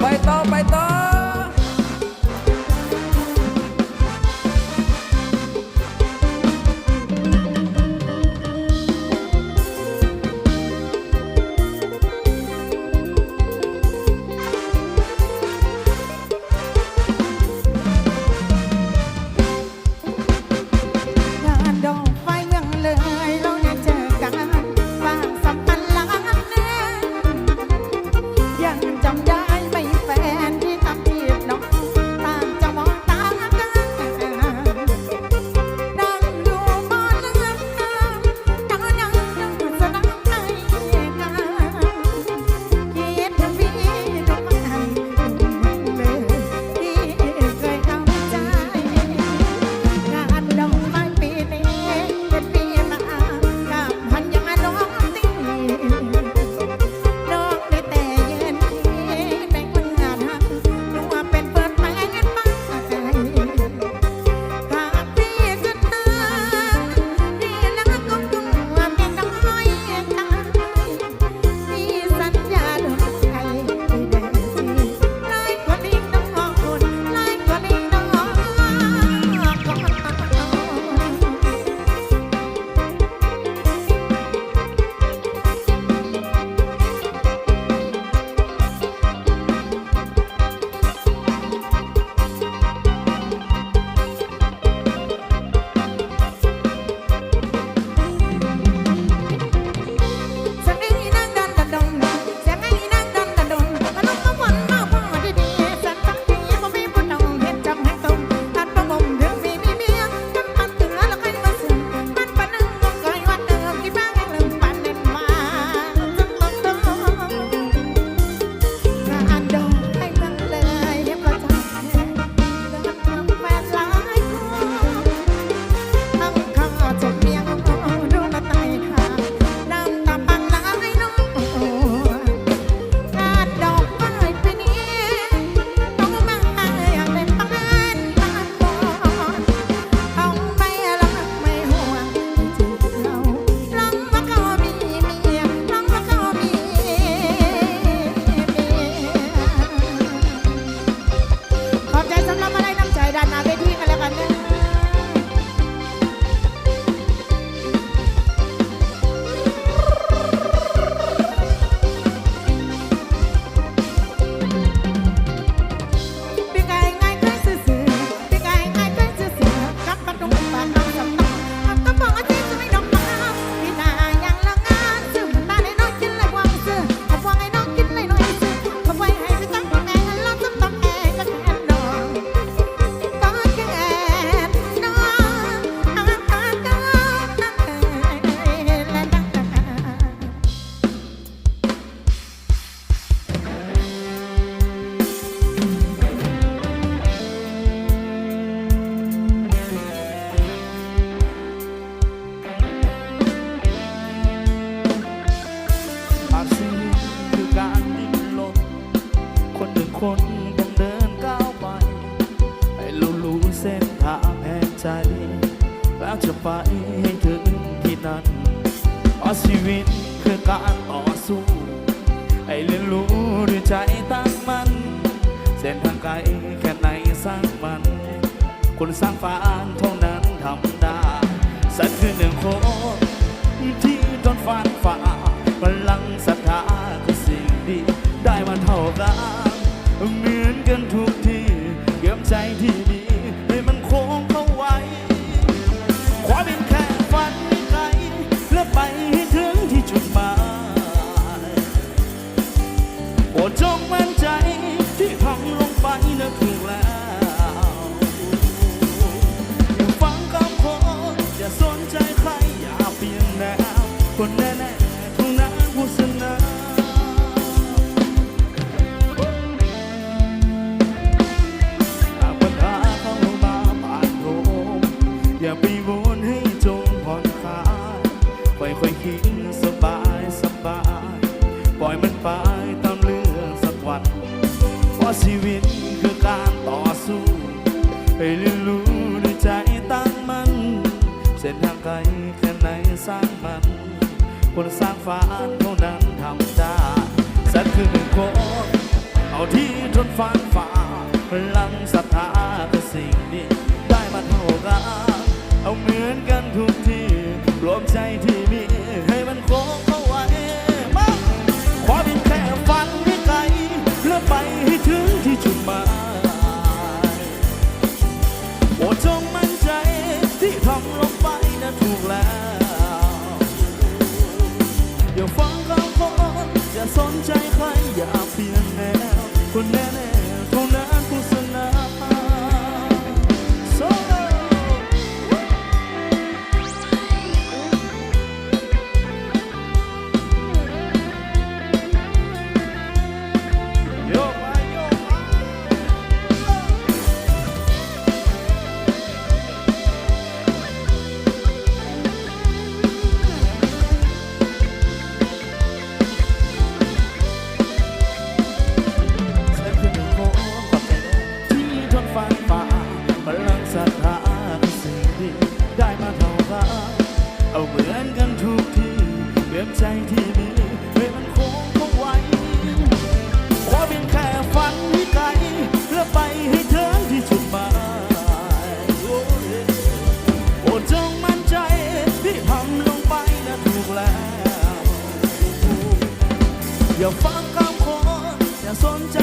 ไปต่อไปต่อ ให้ถึงที่นั้นเพราะชีวิตคือการต่อสู้ให้เรียนรู้ด้วยใจตั้งมั่นเส้นทางไกลแค่ไหนสร้างมัน คนสร้างฝันเท่านั้นทำได้สักคือหนึ่งคนที่จนฝันฝ่าพลังศรัทธาคือสิ่งดีได้มาเท่ากันเหมือนกันทุกที่เก็บใจที่ดี ชีวิตคือการต่อสู้ให้เรียนรู้ด้วยใจตั้งมั่นเส้นทางไกลแค่ไหนสร้างมัน คนสร้างฝันเท่านั้นทำได้สักคือหนึ่งคนเอาที่ทนฟันฝ่า สนใจใครอย่าเปลี่ยนแนวคนแน่ เอาเหมือนกันทุกทีเปลี่ยนใจที่มีให้มันคงคงไว้ขอเพียงแค่ฝันให้ไกลและไปให้ถึงที่จุดหมายโอ้โปรดจงมั่นใจที่ทำลงไปนะถูกแล้ว อย่าฟังคำคนอย่าสนใจ